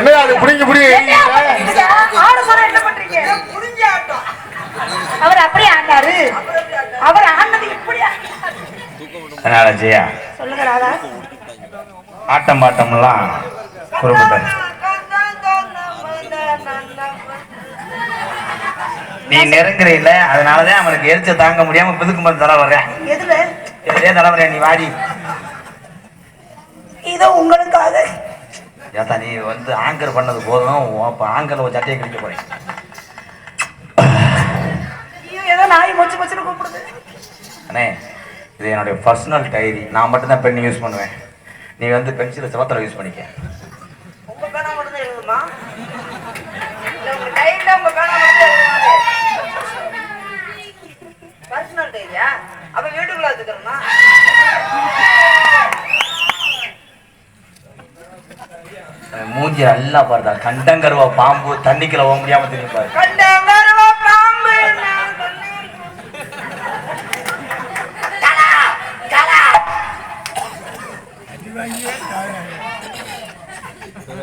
என்ன அது புடிங்க புடி ஆட சொன்னா என்ன பண்றீங்க? புரிஞ்ச ஆட்டம் அவர் அப்படியே ஆண்டாரு அவர் ஆடினது இப்படி அதனால ஜெயா சொல்லுங்க ராதா. ஆட்டம் பாட்டம்லாம் குறிப்பிட்டது நீ நெருங்குற இல்ல அதனாலதான் அவனுக்கு எரிச்ச தாங்க முடியாம பிதுக்கு மருந்து தர வர்றேன் எதுல? எதிரே தலைவரே நீ வாடி. இதோ உங்களுக்காக ஏத்தா நீ வந்து ஆங்கர் பண்ணது போதும். அப்ப ஆங்கர்ல ஒரு சட்டையை கிழிக்க ஐயோ ஏதோ நாய் மொச்சு மொச்சுன்னு கூப்பிடுது. அண்ணே இது என்னுடைய பர்சனல் டைரி நான் மட்டும்தான் பென் யூஸ் பண்ணுவேன். நீ வந்து பென்சிலை சிவத்தில் யூஸ் பண்ணிக்க. உங்க பேனா மட்டும் தான் எழுதுமா? இல்ல உங்க டைரியில உங்க பேனா மட்டும் எழுதுமா? பர்சனல் டைரியா அப்ப வீட்டுக்குள்ள வச்சுக்கிறோமா? மூஞ்சி நல்லா பாருதா கண்டங்கருவா பாம்பு தண்ணிக்குள்ள போக முடியாம திரும்பி பாரு கண்டங்கருவா பாம்பு.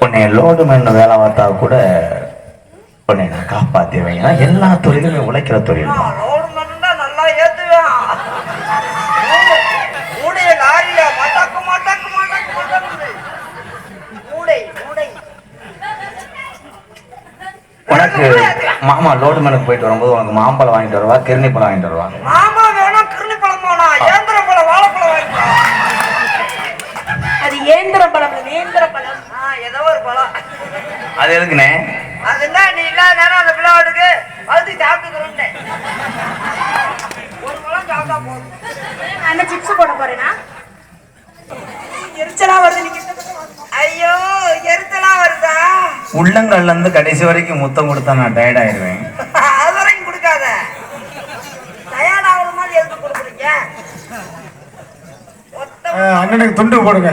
உன்னை வேலை பார்த்தா கூட உன்னை நான் காப்பாத்திடுவேன் ஏன்னா எல்லா தொழிலுமே உழைக்கிற தொழில் தான். உனக்கு மாமா லோடு மேலுக்கு போயிட்டு வரும்போது உனக்கு மாம்பழம் வாங்கிட்டு வருவா கிருணி பழம் வாங்கிட்டு வருவா? மாமா வேணும் கிருணி பழம் போனா ஏந்திர பழம் வாழைப்பழம் அது ஏந்திர பழம் நேந்திர பழம் ஏதோ ஒரு பழம். அது எதுக்குண்ணே? அது என்ன நீ இல்லாத நேரம் அந்த பிள்ளைவாடுக்கு அது சாப்பிட்டுக்கிறோம் ஒரு பழம் சாப்பிட்டா போதும். நான் என்ன சிப்ஸ் போட போறேனா? எரிச்சலா வருது நீங்க. ஐயோ உள்ளங்கள்ல இருந்து கடைசி வரைக்கும் முத்தம் கொடுத்தா நான் டயர்ட் ஆயிடுவேன். அது வரைக்கும் கொடுக்காத தயாராகிற மாதிரி எதுக்கு கொடுக்குறீங்க? மொத்தம் அண்ணனுக்கு துண்டு போடுங்க.